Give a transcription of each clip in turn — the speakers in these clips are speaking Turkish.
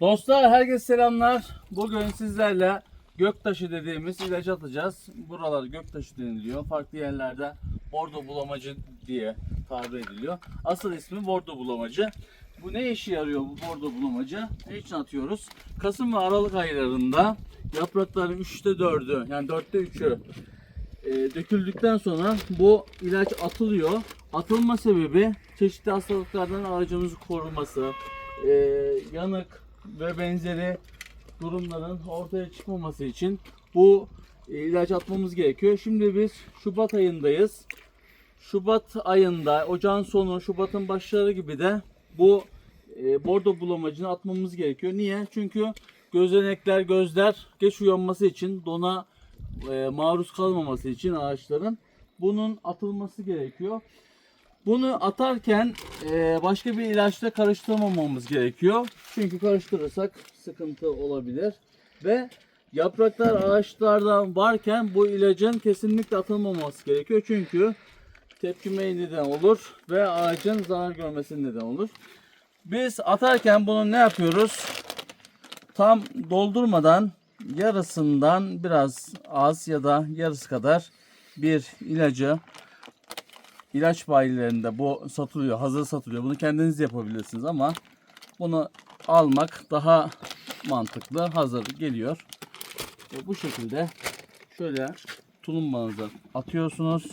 Dostlar herkese selamlar. Bugün sizlerle göktaşı dediğimiz ilaç atacağız. Buralar göktaşı deniliyor. Farklı yerlerde bordo bulamacı diye tabir ediliyor. Asıl ismi bordo bulamacı. Bu ne işe yarıyor bu bordo bulamacı? Ne için atıyoruz? Kasım ve Aralık aylarında yaprakların 3'te 4'ü yani 4'te 3'ü e, döküldükten sonra bu ilaç atılıyor. Atılma sebebi çeşitli hastalıklardan ağacımızı koruması, e, yanık ve benzeri durumların ortaya çıkmaması için bu e, ilaç atmamız gerekiyor. Şimdi biz Şubat ayındayız. Şubat ayında, ocağın sonu, Şubat'ın başları gibi de bu e, bordo bulamacını atmamız gerekiyor. Niye? Çünkü gözenekler, gözler geç uyanması için, dona e, maruz kalmaması için ağaçların bunun atılması gerekiyor. Bunu atarken e, başka bir ilaçla karıştırmamamız gerekiyor. Çünkü karıştırırsak sıkıntı olabilir. Ve yapraklar ağaçlarda varken bu ilacın kesinlikle atılmaması gerekiyor. Çünkü tepkimeye neden olur ve ağacın zarar görmesine neden olur. Biz atarken bunu ne yapıyoruz? Tam doldurmadan yarısından biraz az ya da yarısı kadar bir ilacı ilaç bayilerinde bu satılıyor, hazır satılıyor. Bunu kendiniz yapabilirsiniz ama bunu almak daha mantıklı. Hazır geliyor. Ve bu şekilde şöyle tulumbanızı atıyorsunuz.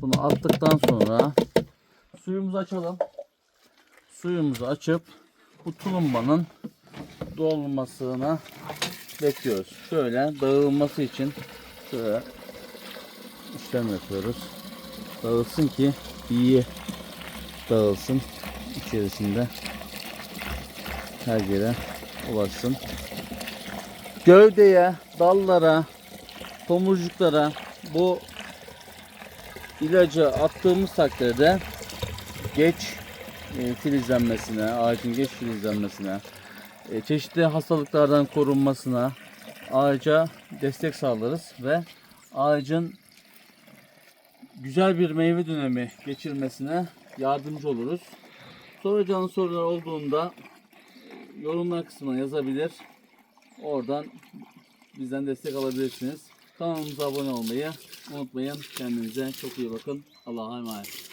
Bunu attıktan sonra suyumuzu açalım. Suyumuzu açıp bu tulumbanın dolmasını bekliyoruz. Şöyle dağılması için şöyle işlem yapıyoruz. Dağılsın ki iyi dağılsın içerisinde her yere ulaşsın. Gövdeye, dallara, tomurcuklara bu ilacı attığımız takdirde geç e, filizlenmesine, ağacın geç filizlenmesine, e, çeşitli hastalıklardan korunmasına ağaca destek sağlarız ve ağacın güzel bir meyve dönemi geçirmesine yardımcı oluruz. Soracağınız sorular olduğunda yorumlar kısmına yazabilir. Oradan bizden destek alabilirsiniz. Kanalımıza abone olmayı unutmayın. Kendinize çok iyi bakın. Allah'a emanet.